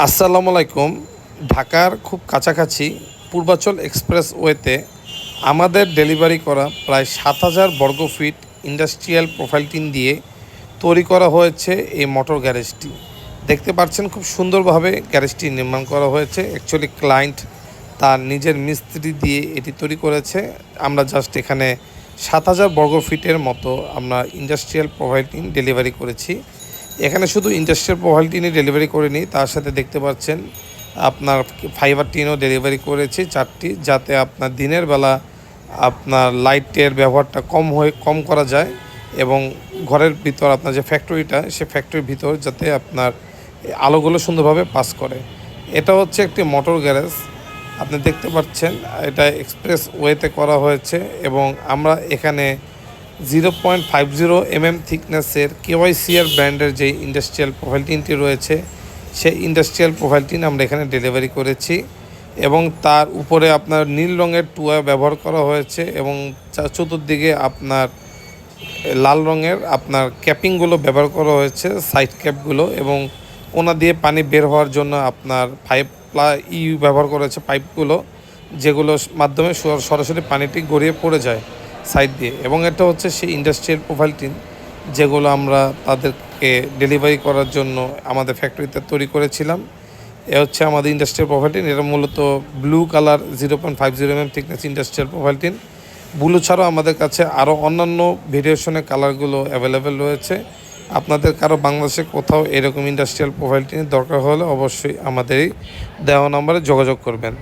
আসসালামু আলাইকুম। ঢাকার খুব কাছাকাছি পূর্বাচল এক্সপ্রেস ওয়েতে আমাদের ডেলিভারি করা প্রায় সাত হাজার বর্গ ফিট ইন্ডাস্ট্রিয়াল প্রোফাইল টিন দিয়ে তৈরি করা হয়েছে এই মোটর গ্যারেজটি। দেখতে পাচ্ছেন খুব সুন্দরভাবে গ্যারেজটি নির্মাণ করা হয়েছে। অ্যাকচুয়ালি ক্লায়েন্ট তার নিজের মিস্ত্রি দিয়ে এটি তৈরি করেছে। আমরা জাস্ট এখানে সাত হাজার বর্গ ফিটের মতো আমরা ইন্ডাস্ট্রিয়াল টিন ডেলিভারি করেছি। এখানে শুধু ইন্ডাস্ট্রিয়াল প্রোফাইল টিনই ডেলিভারি করে নিই, তার সাথে দেখতে পাচ্ছেন আপনার ফাইবার টিনও ডেলিভারি করেছি চারটি, যাতে আপনার দিনের বেলা আপনার লাইটের ব্যবহারটা কম হয়ে, কম করা যায় এবং ঘরের ভিতর আপনার যে ফ্যাক্টরিটা সে ফ্যাক্টরির ভিতর যাতে আপনার আলোগুলো সুন্দরভাবে পাস করে। এটা হচ্ছে একটি মোটর গ্যারেজ আপনি দেখতে পাচ্ছেন, এটা এক্সপ্রেস ওয়েতে করা হয়েছে এবং আমরা এখানে zero point five zero M M থিকনেসের KYCR ব্র্যান্ডের যে ইন্ডাস্ট্রিয়াল প্রোফাইল টিনটি রয়েছে, সেই ইন্ডাস্ট্রিয়াল প্রোফাইল টিন আমরা এখানে ডেলিভারি করেছি এবং তার উপরে আপনার নীল রঙের টুয়া ব্যবহার করা হয়েছে এবং চতুর্দিকে আপনার লাল রঙের আপনার ক্যাপিংগুলো ব্যবহার করা হয়েছে, সাইড ক্যাপগুলো এবং কোনা দিয়ে পানি বের হওয়ার জন্য আপনার পাইপ ই ব্যবহার করেছে পাইপগুলো, যেগুলো মাধ্যমে সরাসরি পানিটি গড়িয়ে পড়ে যায়। সাইড দিয়ে। এবং এটা হচ্ছে সেই ইন্ডাস্ট্রিয়াল প্রোফাইল টিন যেগুলো আমরা তাদেরকে ডেলিভারি করার জন্য আমাদের ফ্যাক্টরিতে তৈরি করেছিলাম। এ হচ্ছে আমাদের ইন্ডাস্ট্রিয়াল প্রোফাইলটিন এটা মূলত blue colour zero point five zero M thickness industrial profile tin blue ছাড়াও আমাদের কাছে আরও অন্যান্য ভেরিয়েশনের কালারগুলো অ্যাভেলেবেল রয়েছে। আপনাদের কারও বাংলাদেশে কোথাও এরকম ইন্ডাস্ট্রিয়াল প্রোফাইলটিনের দরকার হলে অবশ্যই আমাদের দেওয়া নম্বরে যোগাযোগ করবেন।